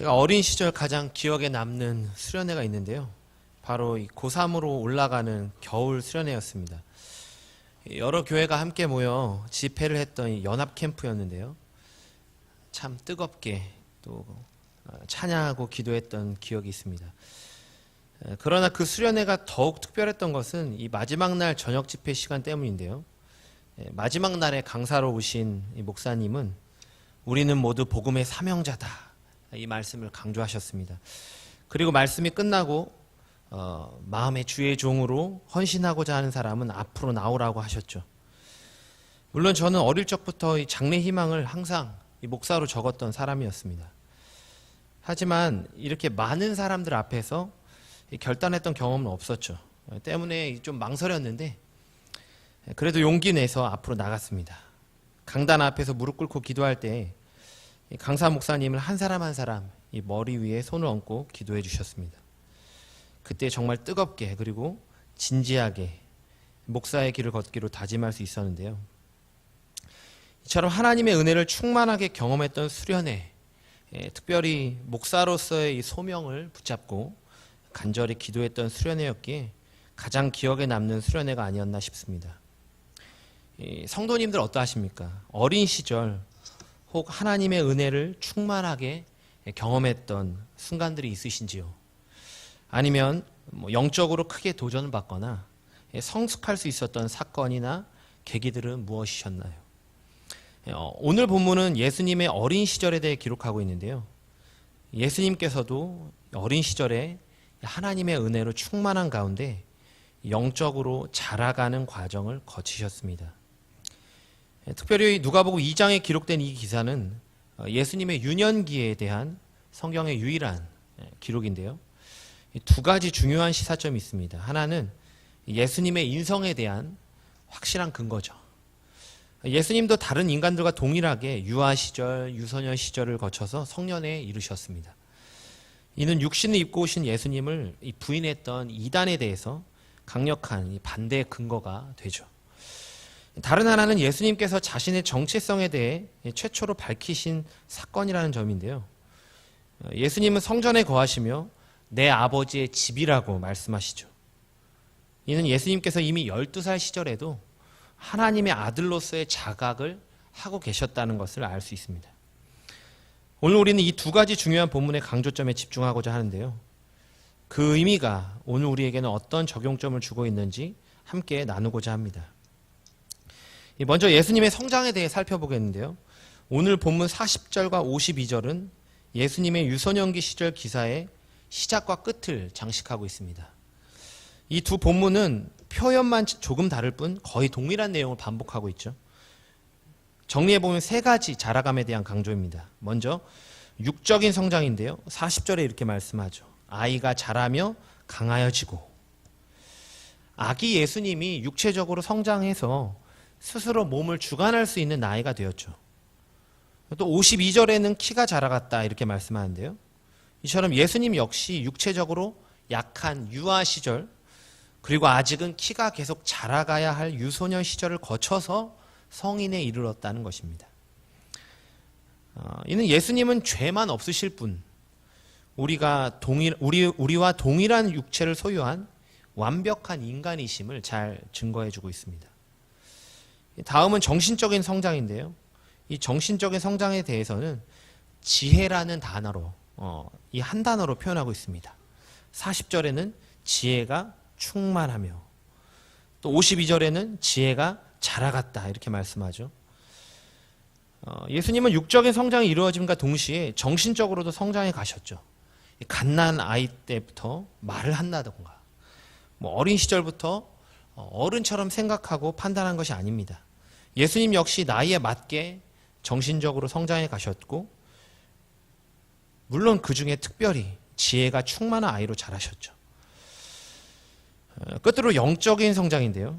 제가 어린 시절 가장 기억에 남는 수련회가 있는데요. 바로 이 고3으로 올라가는 겨울 수련회였습니다. 여러 교회가 함께 모여 집회를 했던 이 연합 캠프였는데요. 참 뜨겁게 또 어, 찬양하고 기도했던 기억이 있습니다. 에, 그러나 그 수련회가 더욱 특별했던 것은 이 마지막 날 저녁 집회 시간 때문인데요. 에, 마지막 날에 강사로 오신 이 목사님은 우리는 모두 복음의 사명자다. 이 말씀을 강조하셨습니다. 그리고 말씀이 끝나고 어, 마음의 주의 종으로 헌신하고자 하는 사람은 앞으로 나오라고 하셨죠. 물론 저는 어릴 적부터 이 장래 희망을 항상 이 목사로 적었던 사람이었습니다. 하지만 이렇게 많은 사람들 앞에서 이 결단했던 경험은 없었죠. 때문에 좀 망설였는데 그래도 용기 내서 앞으로 나갔습니다. 강단 앞에서 무릎 꿇고 기도할 때 강사 목사님을 한 사람 한 사람 이 머리 위에 손을 얹고 기도해 주셨습니다. 그때 정말 뜨겁게 그리고 진지하게 목사의 길을 걷기로 다짐할 수 있었는데요. 이처럼 하나님의 은혜를 충만하게 경험했던 수련회, 예, 특별히 목사로서의 이 소명을 붙잡고 간절히 기도했던 수련회였기에 가장 기억에 남는 수련회가 아니었나 싶습니다. 이 성도님들 어떠하십니까? 어린 시절 혹 하나님의 은혜를 충만하게 경험했던 순간들이 있으신지요? 아니면 뭐 영적으로 크게 도전을 받거나 성숙할 수 있었던 사건이나 계기들은 무엇이셨나요? 어, 오늘 본문은 예수님의 어린 시절에 대해 기록하고 있는데요. 예수님께서도 어린 시절에 하나님의 은혜로 충만한 가운데 영적으로 자라가는 과정을 거치셨습니다. 특별히 누가복음 2장에 기록된 이 기사는 어, 예수님의 유년기에 대한 성경의 유일한 기록인데요. 두 가지 중요한 시사점이 있습니다. 하나는 예수님의 인성에 대한 확실한 근거죠. 예수님도 다른 인간들과 동일하게 유아 시절, 유소년 시절을 거쳐서 성년에 이르셨습니다. 이는 육신을 입고 오신 예수님을 부인했던 이단에 대해서 강력한 반대의 근거가 되죠. 다른 하나는 예수님께서 자신의 정체성에 대해 최초로 밝히신 사건이라는 점인데요. 예수님은 성전에 거하시며 내 아버지의 집이라고 말씀하시죠. 이는 예수님께서 이미 12살 시절에도 하나님의 아들로서의 자각을 하고 계셨다는 것을 알 수 있습니다. 오늘 우리는 이 두 가지 중요한 본문의 강조점에 집중하고자 하는데요. 그 의미가 오늘 우리에게는 어떤 적용점을 주고 있는지 함께 나누고자 합니다. 먼저 예수님의 성장에 대해 살펴보겠는데요. 오늘 본문 40절과 52절은 예수님의 유소년기 시절 기사의 시작과 끝을 장식하고 있습니다. 이 두 본문은 표현만 조금 다를 뿐 거의 동일한 내용을 반복하고 있죠. 정리해보면 세 가지 자라감에 대한 강조입니다. 먼저 육적인 성장인데요. 40절에 이렇게 말씀하죠. 아이가 자라며 강하여지고 아기 예수님이 육체적으로 성장해서 스스로 몸을 주관할 수 있는 나이가 되었죠. 또 52절에는 키가 자라갔다 이렇게 말씀하는데요. 이처럼 예수님 역시 육체적으로 약한 유아 시절 그리고 아직은 키가 계속 자라가야 할 유소년 시절을 거쳐서 성인에 이르렀다는 것입니다. 어, 이는 예수님은 죄만 없으실 뿐 우리가 동일 우리 우리와 동일한 육체를 소유한 완벽한 인간이심을 잘 증거해주고 있습니다. 다음은 정신적인 성장인데요. 이 정신적인 성장에 대해서는 지혜라는 단어로 어, 이 한 단어로 표현하고 있습니다. 40절에는 지혜가 충만하며 또 52절에는 지혜가 자라갔다 이렇게 말씀하죠. 어, 예수님은 육적인 성장이 이루어짐과 동시에 정신적으로도 성장해 가셨죠. 갓난 아이 때부터 말을 한다던가 뭐 어린 시절부터 어른처럼 생각하고 판단한 것이 아닙니다. 예수님 역시 나이에 맞게 정신적으로 성장해 가셨고 물론 그 중에 특별히 지혜가 충만한 아이로 자라셨죠. 어, 끝으로 영적인 성장인데요.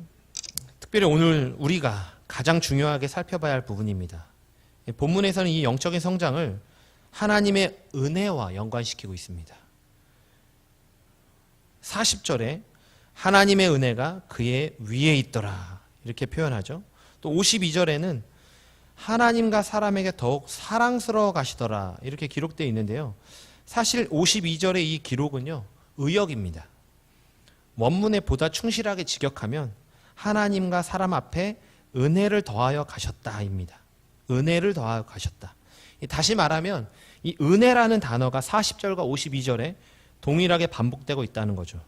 특별히 오늘 우리가 가장 중요하게 살펴봐야 할 부분입니다. 본문에서는 이 영적인 성장을 하나님의 은혜와 연관시키고 있습니다. 40절에 하나님의 은혜가 그의 위에 있더라. 이렇게 표현하죠. 또 52절에는 하나님과 사람에게 더욱 사랑스러워 가시더라. 이렇게 기록되어 있는데요. 사실 52절의 이 기록은요, 의역입니다. 원문에 보다 충실하게 직역하면 하나님과 사람 앞에 은혜를 더하여 가셨다입니다. 은혜를 더하여 가셨다. 다시 말하면 이 은혜라는 단어가 40절과 52절에 동일하게 반복되고 있다는 거죠.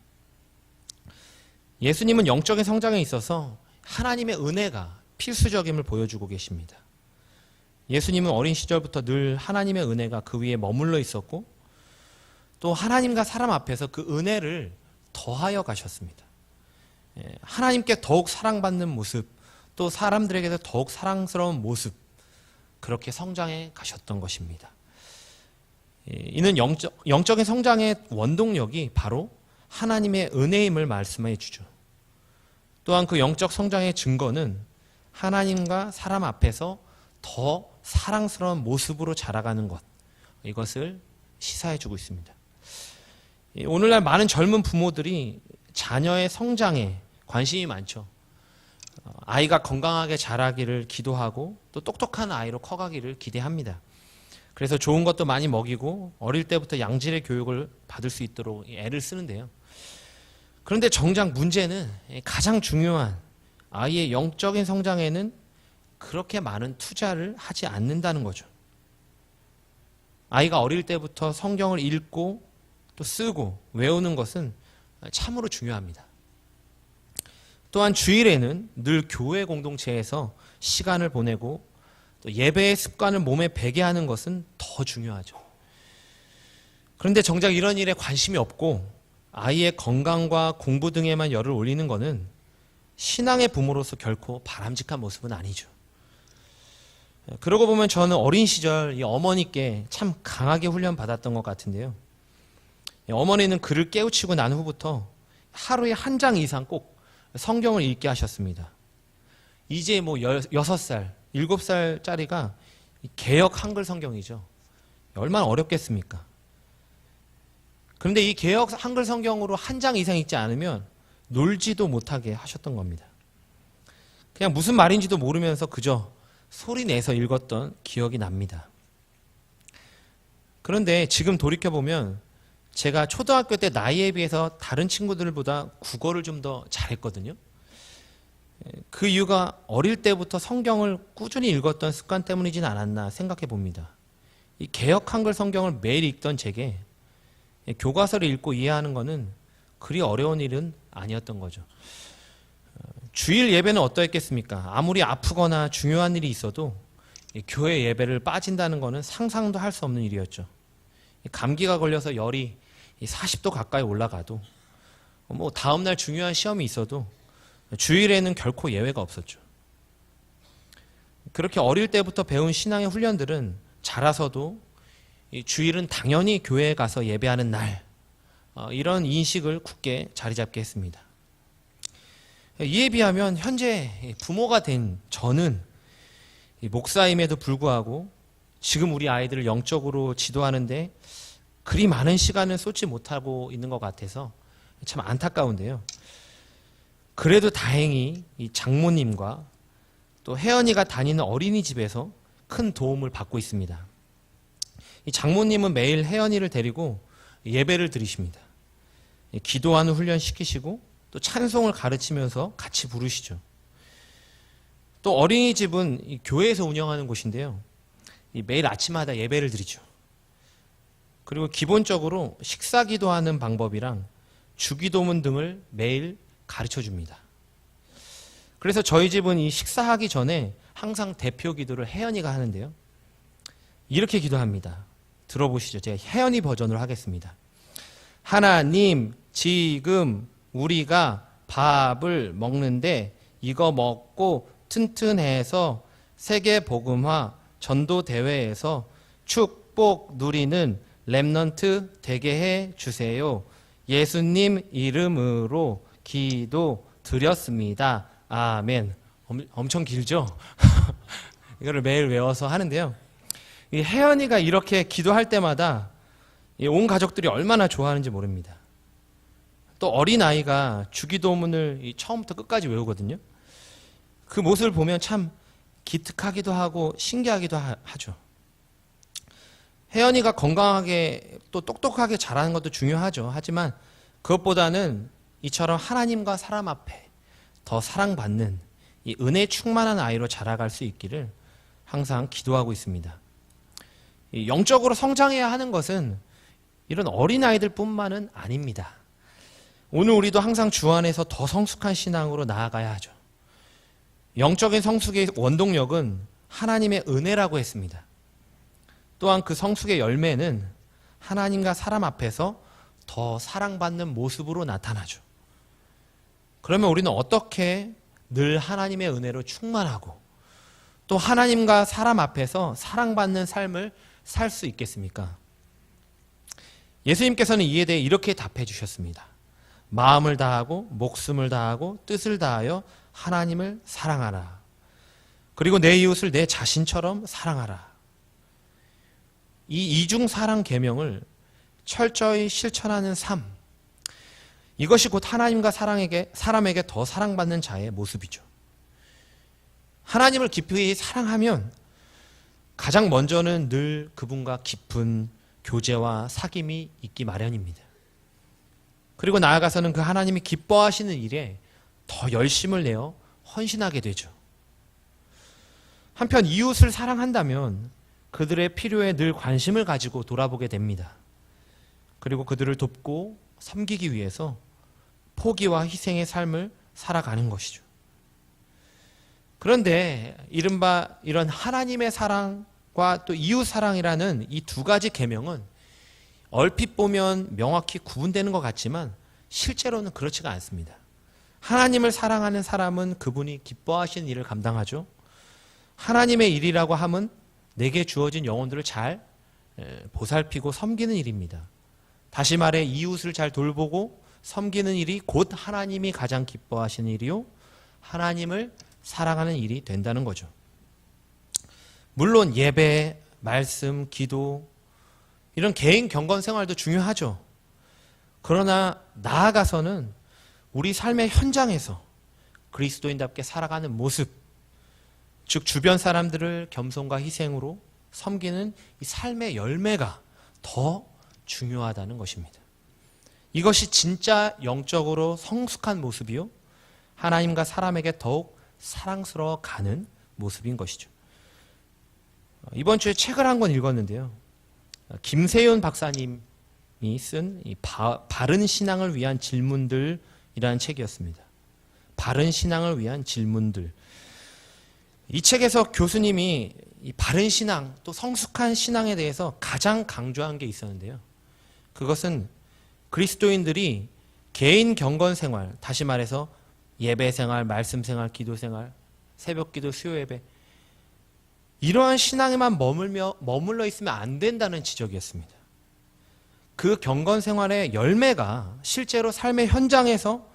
예수님은 영적인 성장에 있어서 하나님의 은혜가 필수적임을 보여주고 계십니다. 예수님은 어린 시절부터 늘 하나님의 은혜가 그 위에 머물러 있었고 또 하나님과 사람 앞에서 그 은혜를 더하여 가셨습니다. 예, 하나님께 더욱 사랑받는 모습, 또 사람들에게서 더욱 사랑스러운 모습, 그렇게 성장해 가셨던 것입니다. 예, 이는 영적, 영적인 성장의 원동력이 바로 하나님의 은혜임을 말씀해 주죠. 또한 그 영적 성장의 증거는 하나님과 사람 앞에서 더 사랑스러운 모습으로 자라가는 것, 이것을 시사해 주고 있습니다. 예, 오늘날 많은 젊은 부모들이 자녀의 성장에 관심이 많죠. 어, 아이가 건강하게 자라기를 기도하고 또 똑똑한 아이로 커가기를 기대합니다. 그래서 좋은 것도 많이 먹이고 어릴 때부터 양질의 교육을 받을 수 있도록 애를 쓰는데요. 그런데 정작 문제는 가장 중요한 아이의 영적인 성장에는 그렇게 많은 투자를 하지 않는다는 거죠. 아이가 어릴 때부터 성경을 읽고 또 쓰고 외우는 것은 참으로 중요합니다. 또한 주일에는 늘 교회 공동체에서 시간을 보내고 또 예배의 습관을 몸에 배게 하는 것은 더 중요하죠. 그런데 정작 이런 일에 관심이 없고 아이의 건강과 공부 등에만 열을 올리는 것은 신앙의 부모로서 결코 바람직한 모습은 아니죠. 그러고 보면 저는 어린 시절 이 어머니께 참 강하게 훈련받았던 것 같은데요. 어머니는 그를 깨우치고 난 후부터 하루에 한 장 이상 꼭 성경을 읽게 하셨습니다. 이제 뭐 여섯 살, 일곱 살짜리가 개혁 한글 성경이죠. 얼마나 어렵겠습니까? 그런데 이 개혁 한글 성경으로 한 장 이상 읽지 않으면 놀지도 못하게 하셨던 겁니다. 그냥 무슨 말인지도 모르면서 그저 소리 내서 읽었던 기억이 납니다. 그런데 지금 돌이켜보면 제가 초등학교 때 나이에 비해서 다른 친구들보다 국어를 좀 더 잘했거든요. 그 이유가 어릴 때부터 성경을 꾸준히 읽었던 습관 때문이진 않았나 생각해 봅니다. 이 개혁 한글 성경을 매일 읽던 제게 교과서를 읽고 이해하는 것은 그리 어려운 일은 아니었던 거죠. 주일 예배는 어떠했겠습니까? 아무리 아프거나 중요한 일이 있어도 교회 예배를 빠진다는 것은 상상도 할 수 없는 일이었죠. 감기가 걸려서 열이 40도 가까이 올라가도 뭐 다음 날 중요한 시험이 있어도 주일에는 결코 예외가 없었죠. 그렇게 어릴 때부터 배운 신앙의 훈련들은 자라서도 주일은 당연히 교회에 가서 예배하는 날 어, 이런 인식을 굳게 자리 잡게 했습니다. 이에 비하면 현재 부모가 된 저는 목사임에도 불구하고 지금 우리 아이들을 영적으로 지도하는데 그리 많은 시간을 쏟지 못하고 있는 것 같아서 참 안타까운데요. 그래도 다행히 이 장모님과 또 혜연이가 다니는 어린이집에서 큰 도움을 받고 있습니다. 이 장모님은 매일 혜연이를 데리고 예배를 드리십니다. 기도하는 훈련 시키시고 또 찬송을 가르치면서 같이 부르시죠. 또 어린이집은 교회에서 운영하는 곳인데요. 매일 아침마다 예배를 드리죠. 그리고 기본적으로 식사 기도하는 방법이랑 주기도문 등을 매일 가르쳐 줍니다. 그래서 저희 집은 이 식사하기 전에 항상 대표 기도를 혜연이가 하는데요. 이렇게 기도합니다. 들어보시죠. 제가 혜연이 버전으로 하겠습니다. 하나님, 지금 우리가 밥을 먹는데 이거 먹고 튼튼해서 세계 복음화 전도 대회에서 축복 누리는 랩넌트 되게 해 주세요. 예수님 이름으로 기도 드렸습니다. 아멘. 엄청 길죠? 이거를 매일 외워서 하는데요. 이 혜연이가 이렇게 기도할 때마다 온 가족들이 얼마나 좋아하는지 모릅니다. 또 어린 아이가 주기도문을 처음부터 끝까지 외우거든요. 그 모습을 보면 참 기특하기도 하고 신기하기도 하죠. 혜연이가 건강하게 또 똑똑하게 자라는 것도 중요하죠. 하지만 그것보다는 이처럼 하나님과 사람 앞에 더 사랑받는 이 은혜 충만한 아이로 자라갈 수 있기를 항상 기도하고 있습니다. 이 영적으로 성장해야 하는 것은 이런 어린 아이들뿐만은 아닙니다. 오늘 우리도 항상 주 안에서 더 성숙한 신앙으로 나아가야 하죠. 영적인 성숙의 원동력은 하나님의 은혜라고 했습니다. 또한 그 성숙의 열매는 하나님과 사람 앞에서 더 사랑받는 모습으로 나타나죠. 그러면 우리는 어떻게 늘 하나님의 은혜로 충만하고 또 하나님과 사람 앞에서 사랑받는 삶을 살 수 있겠습니까? 예수님께서는 이에 대해 이렇게 답해 주셨습니다. 마음을 다하고 목숨을 다하고 뜻을 다하여 하나님을 사랑하라. 그리고 내 이웃을 내 자신처럼 사랑하라. 이 이중 사랑 계명을 철저히 실천하는 삶. 이것이 곧 하나님과 사랑에게 사람에게 더 사랑받는 자의 모습이죠. 하나님을 깊이 사랑하면 가장 먼저는 늘 그분과 깊은 교제와 사귐이 있기 마련입니다. 그리고 나아가서는 그 하나님이 기뻐하시는 일에 더 열심을 내어 헌신하게 되죠. 한편 이웃을 사랑한다면 그들의 필요에 늘 관심을 가지고 돌아보게 됩니다. 그리고 그들을 돕고 섬기기 위해서 포기와 희생의 삶을 살아가는 것이죠. 그런데 이른바 이런 하나님의 사랑과 또 이웃 사랑이라는 이 두 가지 계명은 얼핏 보면 명확히 구분되는 것 같지만 실제로는 그렇지가 않습니다. 하나님을 사랑하는 사람은 그분이 기뻐하시는 일을 감당하죠. 하나님의 일이라고 함은 내게 주어진 영혼들을 잘 보살피고 섬기는 일입니다. 다시 말해 이웃을 잘 돌보고 섬기는 일이 곧 하나님이 가장 기뻐하시는 일이요. 하나님을 사랑하는 일이 된다는 거죠. 물론 예배, 말씀, 기도 이런 개인 경건 생활도 중요하죠. 그러나 나아가서는 우리 삶의 현장에서 그리스도인답게 살아가는 모습, 즉 주변 사람들을 겸손과 희생으로 섬기는 이 삶의 열매가 더 중요하다는 것입니다. 이것이 진짜 영적으로 성숙한 모습이요. 하나님과 사람에게 더욱 사랑스러워 가는 모습인 것이죠. 이번 주에 책을 한 권 읽었는데요. 김세윤 박사님이 쓴 바른 신앙을 위한 질문들이라는 책이었습니다. 바른 신앙을 위한 질문들. 이 책에서 교수님이 이 바른 신앙 또 성숙한 신앙에 대해서 가장 강조한 게 있었는데요. 그것은 그리스도인들이 개인 경건 생활, 다시 말해서 예배 생활, 말씀 생활, 기도 생활, 새벽 기도, 수요 예배 이러한 신앙에만 머물며 머물러 있으면 안 된다는 지적이었습니다. 그 경건 생활의 열매가 실제로 삶의 현장에서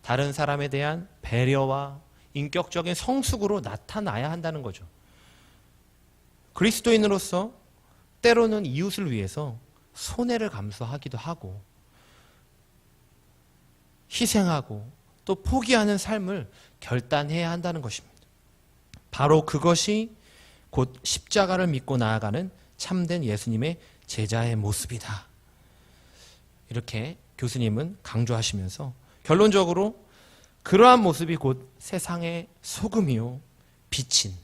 다른 사람에 대한 배려와 인격적인 성숙으로 나타나야 한다는 거죠. 그리스도인으로서 때로는 이웃을 위해서 손해를 감수하기도 하고 희생하고 또 포기하는 삶을 결단해야 한다는 것입니다. 바로 그것이 곧 십자가를 믿고 나아가는 참된 예수님의 제자의 모습이다. 이렇게 교수님은 강조하시면서 결론적으로 그러한 모습이 곧 세상의 소금이요 빛인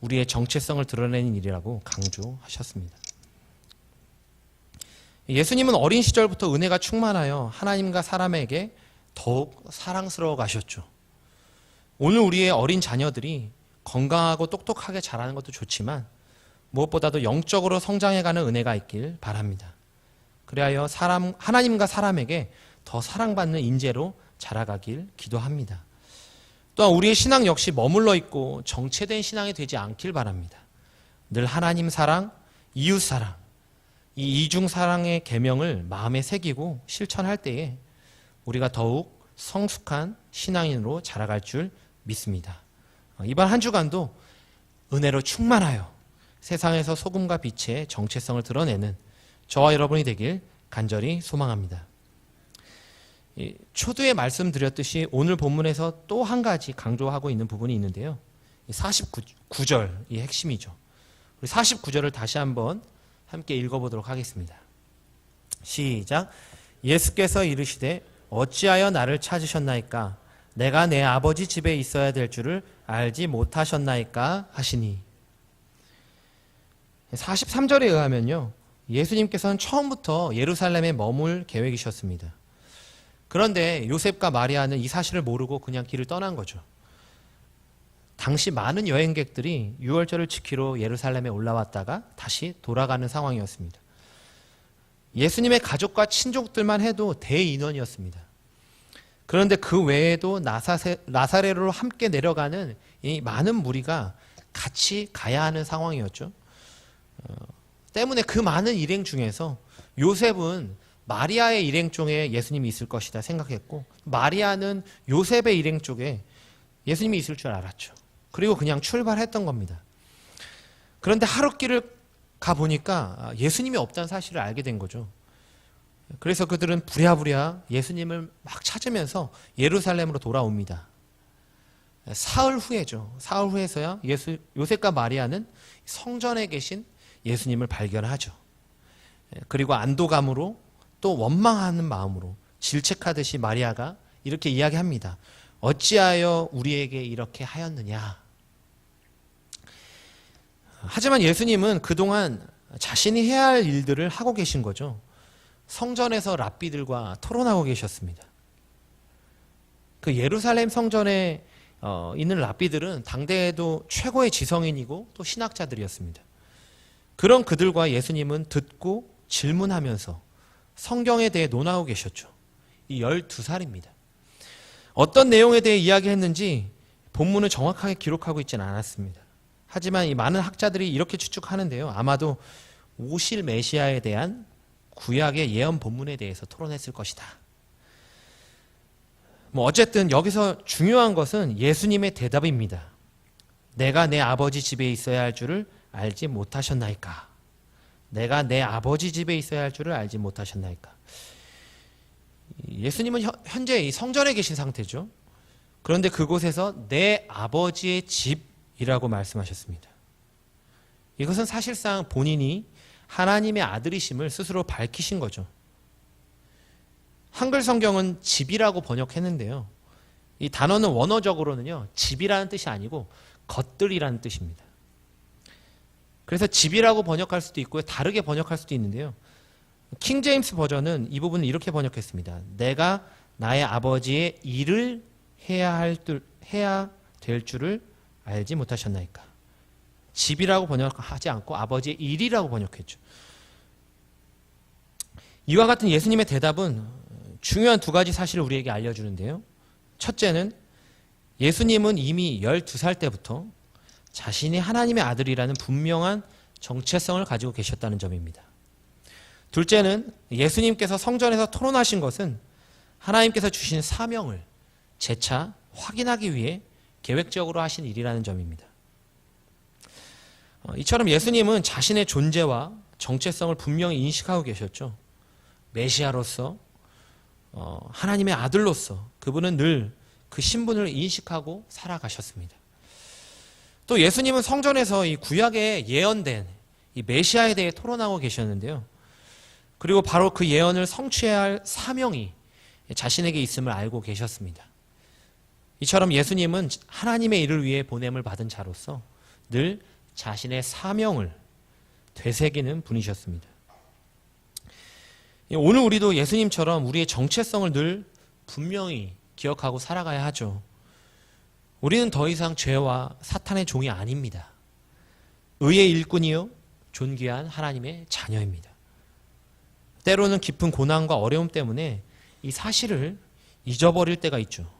우리의 정체성을 드러내는 일이라고 강조하셨습니다. 예수님은 어린 시절부터 은혜가 충만하여 하나님과 사람에게 더욱 사랑스러워 가셨죠. 오늘 우리의 어린 자녀들이 건강하고 똑똑하게 자라는 것도 좋지만 무엇보다도 영적으로 성장해가는 은혜가 있길 바랍니다. 그리하여 사람 하나님과 사람에게 더 사랑받는 인재로 자라가길 기도합니다. 또한 우리의 신앙 역시 머물러 있고 정체된 신앙이 되지 않길 바랍니다. 늘 하나님 사랑, 이웃 사랑, 이 이중 사랑의 계명을 마음에 새기고 실천할 때에 우리가 더욱 성숙한 신앙인으로 자라갈 줄 믿습니다. 이번 한 주간도 은혜로 충만하여 세상에서 소금과 빛의 정체성을 드러내는 저와 여러분이 되길 간절히 소망합니다. 초두에 말씀드렸듯이 오늘 본문에서 또 한 가지 강조하고 있는 부분이 있는데요. 49절이 핵심이죠. 우리 49절을 다시 한번 함께 읽어보도록 하겠습니다. 시작. 예수께서 이르시되 어찌하여 나를 찾으셨나이까? 내가 내 아버지 집에 있어야 될 줄을 알지 못하셨나이까? 하시니. 43절에 의하면요. 예수님께서는 처음부터 예루살렘에 머물 계획이셨습니다. 그런데 요셉과 마리아는 이 사실을 모르고 그냥 길을 떠난 거죠. 당시 많은 여행객들이 유월절을 지키러 예루살렘에 올라왔다가 다시 돌아가는 상황이었습니다. 예수님의 가족과 친족들만 해도 대인원이었습니다. 그런데 그 외에도 나사세, 나사레로 함께 내려가는 이 많은 무리가 같이 가야 하는 상황이었죠. 어, 때문에 그 많은 일행 중에서 요셉은 마리아의 일행 쪽에 예수님이 있을 것이다 생각했고 마리아는 요셉의 일행 쪽에 예수님이 있을 줄 알았죠. 그리고 그냥 출발했던 겁니다. 그런데 하룻길을 가 보니까 예수님이 없다는 사실을 알게 된 거죠. 그래서 그들은 부랴부랴 예수님을 막 찾으면서 예루살렘으로 돌아옵니다. 사흘 후에죠. 사흘 후에서야 예수, 요셉과 마리아는 성전에 계신 예수님을 발견하죠. 그리고 안도감으로 또 원망하는 마음으로 질책하듯이 마리아가 이렇게 이야기합니다. 어찌하여 우리에게 이렇게 하였느냐? 하지만 예수님은 그동안 자신이 해야 할 일들을 하고 계신 거죠. 성전에서 랍비들과 토론하고 계셨습니다. 그 예루살렘 성전에 어, 있는 랍비들은 당대에도 최고의 지성인이고 또 신학자들이었습니다. 그런 그들과 예수님은 듣고 질문하면서 성경에 대해 논하고 계셨죠. 이 12살입니다. 어떤 내용에 대해 이야기했는지 본문은 정확하게 기록하고 있지는 않았습니다. 하지만 이 많은 학자들이 이렇게 추측하는데요. 아마도 오실 메시아에 대한 구약의 예언 본문에 대해서 토론했을 것이다. 뭐 어쨌든 여기서 중요한 것은 예수님의 대답입니다. 내가 내 아버지 집에 있어야 할 줄을 알지 못하셨나이까? 내가 내 아버지 집에 있어야 할 줄을 알지 못하셨나이까? 예수님은 현재 이 성전에 계신 상태죠. 그런데 그곳에서 내 아버지의 집이라고 말씀하셨습니다. 이것은 사실상 본인이 하나님의 아들이심을 스스로 밝히신 거죠. 한글 성경은 집이라고 번역했는데요. 이 단어는 원어적으로는요, 집이라는 뜻이 아니고 것들이라는 뜻입니다. 그래서 집이라고 번역할 수도 있고요, 다르게 번역할 수도 있는데요. 킹 제임스 버전은 이 부분을 이렇게 번역했습니다. 내가 나의 아버지의 일을 해야 할 해야 될 줄을 알지 못하셨나이까. 집이라고 번역하지 않고 아버지의 일이라고 번역했죠. 이와 같은 예수님의 대답은 중요한 두 가지 사실을 우리에게 알려주는데요. 첫째는 예수님은 이미 12살 때부터 자신이 하나님의 아들이라는 분명한 정체성을 가지고 계셨다는 점입니다. 둘째는 예수님께서 성전에서 토론하신 것은 하나님께서 주신 사명을 재차 확인하기 위해 계획적으로 하신 일이라는 점입니다. 어, 이처럼 예수님은 자신의 존재와 정체성을 분명히 인식하고 계셨죠. 메시아로서 어, 하나님의 아들로서 그분은 늘 그 신분을 인식하고 살아가셨습니다. 또 예수님은 성전에서 이 구약에 예언된 이 메시아에 대해 토론하고 계셨는데요. 그리고 바로 그 예언을 성취해야 할 사명이 자신에게 있음을 알고 계셨습니다. 이처럼 예수님은 하나님의 일을 위해 보냄을 받은 자로서 늘 자신의 사명을 되새기는 분이셨습니다. 오늘 우리도 예수님처럼 우리의 정체성을 늘 분명히 기억하고 살아가야 하죠. 우리는 더 이상 죄와 사탄의 종이 아닙니다. 의의 일꾼이요, 존귀한 하나님의 자녀입니다. 때로는 깊은 고난과 어려움 때문에 이 사실을 잊어버릴 때가 있죠.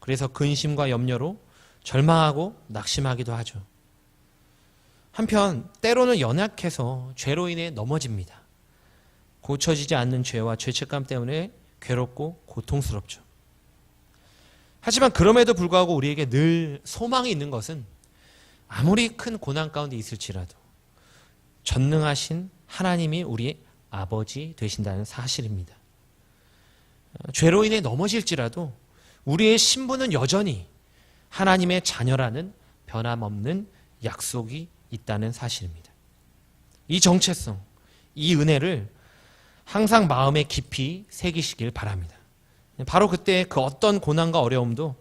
그래서 근심과 염려로 절망하고 낙심하기도 하죠. 한편 때로는 연약해서 죄로 인해 넘어집니다. 고쳐지지 않는 죄와 죄책감 때문에 괴롭고 고통스럽죠. 하지만 그럼에도 불구하고 우리에게 늘 소망이 있는 것은 아무리 큰 고난 가운데 있을지라도 전능하신 하나님이 우리의 아버지 되신다는 사실입니다. 죄로 인해 넘어질지라도 우리의 신분은 여전히 하나님의 자녀라는 변함없는 약속이 있다는 사실입니다. 이 정체성, 이 은혜를 항상 마음에 깊이 새기시길 바랍니다. 바로 그때 그 어떤 고난과 어려움도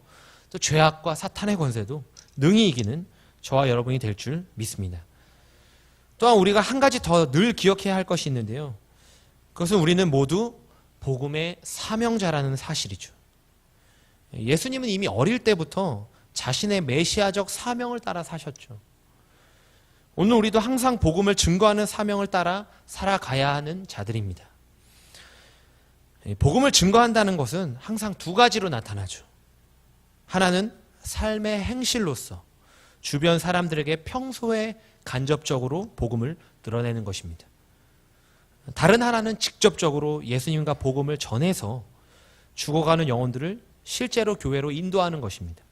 또 죄악과 사탄의 권세도 능히 이기는 저와 여러분이 될 줄 믿습니다. 또한 우리가 한 가지 더 늘 기억해야 할 것이 있는데요. 그것은 우리는 모두 복음의 사명자라는 사실이죠. 예수님은 이미 어릴 때부터 자신의 메시아적 사명을 따라 사셨죠. 오늘 우리도 항상 복음을 증거하는 사명을 따라 살아가야 하는 자들입니다. 복음을 증거한다는 것은 항상 두 가지로 나타나죠. 하나는 삶의 행실로서 주변 사람들에게 평소에 간접적으로 복음을 드러내는 것입니다. 다른 하나는 직접적으로 예수님과 복음을 전해서 죽어가는 영혼들을 실제로 교회로 인도하는 것입니다.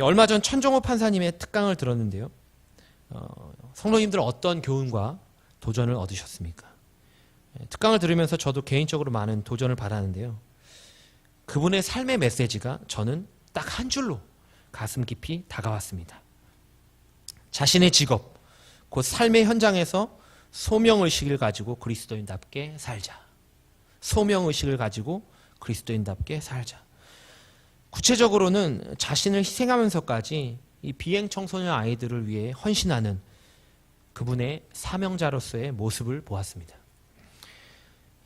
얼마 전 천종호 판사님의 특강을 들었는데요. 어, 성도님들 어떤 교훈과 도전을 얻으셨습니까? 예, 특강을 들으면서 저도 개인적으로 많은 도전을 받았는데요. 그분의 삶의 메시지가 저는 딱 한 줄로 가슴 깊이 다가왔습니다. 자신의 직업, 곧 삶의 현장에서 소명의식을 가지고 그리스도인답게 살자. 소명의식을 가지고 그리스도인답게 살자. 구체적으로는 자신을 희생하면서까지 이 비행 청소년 아이들을 위해 헌신하는 그분의 사명자로서의 모습을 보았습니다.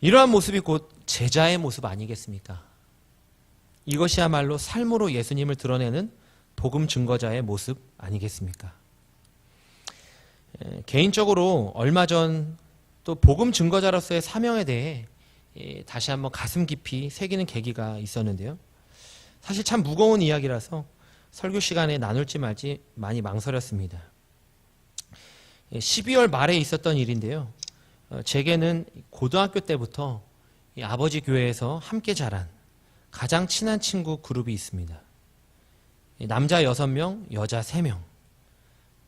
이러한 모습이 곧 제자의 모습 아니겠습니까? 이것이야말로 삶으로 예수님을 드러내는 복음 증거자의 모습 아니겠습니까? 개인적으로 얼마 전 또 복음 증거자로서의 사명에 대해 다시 한번 가슴 깊이 새기는 계기가 있었는데요. 사실 참 무거운 이야기라서 설교 시간에 나눌지 말지 많이 망설였습니다. 12월 말에 있었던 일인데요. 어, 제게는 고등학교 때부터 아버지 교회에서 함께 자란 가장 친한 친구 그룹이 있습니다. 남자 6명, 여자 3명.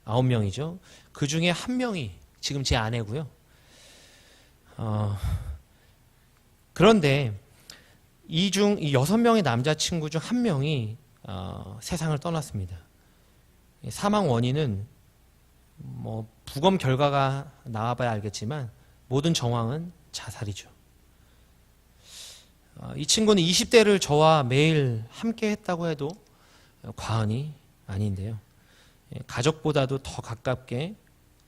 9명이죠. 그 중에 한 명이 지금 제 아내고요. 어, 그런데 이 중이 여섯 명의 남자친구 중 한 명이 어, 세상을 떠났습니다. 사망 원인은 뭐 부검 결과가 나와봐야 알겠지만 모든 정황은 자살이죠. 어, 이 친구는 20대를 저와 매일 함께 했다고 해도 과언이 아닌데요. 예, 가족보다도 더 가깝게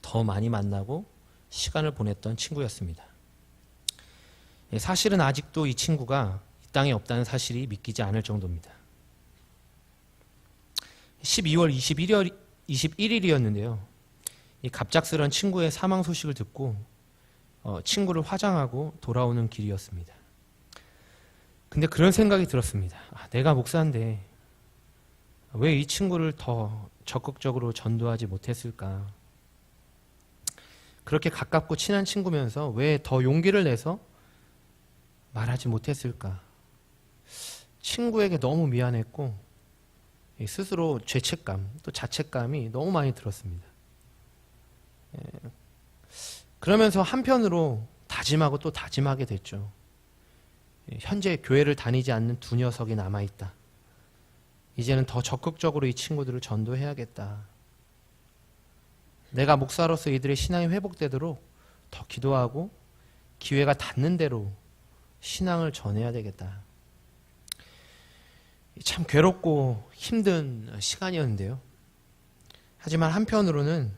더 많이 만나고 시간을 보냈던 친구였습니다. 예, 사실은 아직도 이 친구가 이 땅에 없다는 사실이 믿기지 않을 정도입니다. 12월 21일, 21일이었는데요. 이 갑작스런 친구의 사망 소식을 듣고 어, 친구를 화장하고 돌아오는 길이었습니다. 근데 그런 생각이 들었습니다. 아, 내가 목사인데 왜 이 친구를 더 적극적으로 전도하지 못했을까? 그렇게 가깝고 친한 친구면서 왜 더 용기를 내서 말하지 못했을까? 친구에게 너무 미안했고 스스로 죄책감 또 자책감이 너무 많이 들었습니다. 예. 그러면서 한편으로 다짐하고 또 다짐하게 됐죠. 예, 현재 교회를 다니지 않는 두 녀석이 남아 있다. 이제는 더 적극적으로 이 친구들을 전도해야겠다. 내가 목사로서 이들의 신앙이 회복되도록 더 기도하고 기회가 닿는 대로 신앙을 전해야 되겠다. 참 괴롭고 힘든 시간이었는데요. 하지만 한편으로는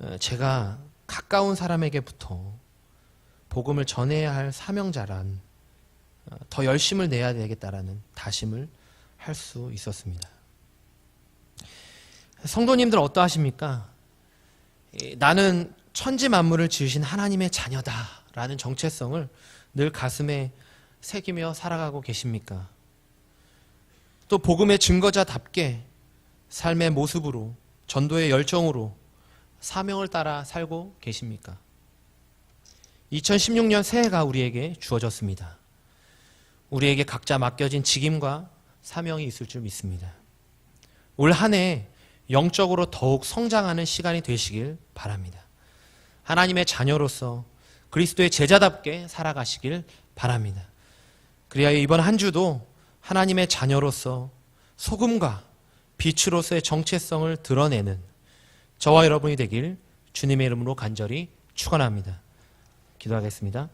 어, 제가 가까운 사람에게부터 복음을 전해야 할 사명자란 어, 더 열심을 내야 되겠다라는 다짐을 할 수 있었습니다. 성도님들 어떠하십니까? 나는 천지 만물을 지으신 하나님의 자녀다라는 정체성을 늘 가슴에 새기며 살아가고 계십니까? 또 복음의 증거자답게 삶의 모습으로 전도의 열정으로 사명을 따라 살고 계십니까? 2016년 새해가 우리에게 주어졌습니다. 우리에게 각자 맡겨진 직임과 사명이 있을 줄 믿습니다. 올 한 해 영적으로 더욱 성장하는 시간이 되시길 바랍니다. 하나님의 자녀로서 그리스도의 제자답게 살아가시길 바랍니다. 그리하여 이번 한 주도 하나님의 자녀로서 소금과 빛으로서의 정체성을 드러내는 저와 여러분이 되길 주님의 이름으로 간절히 축원합니다. 기도하겠습니다.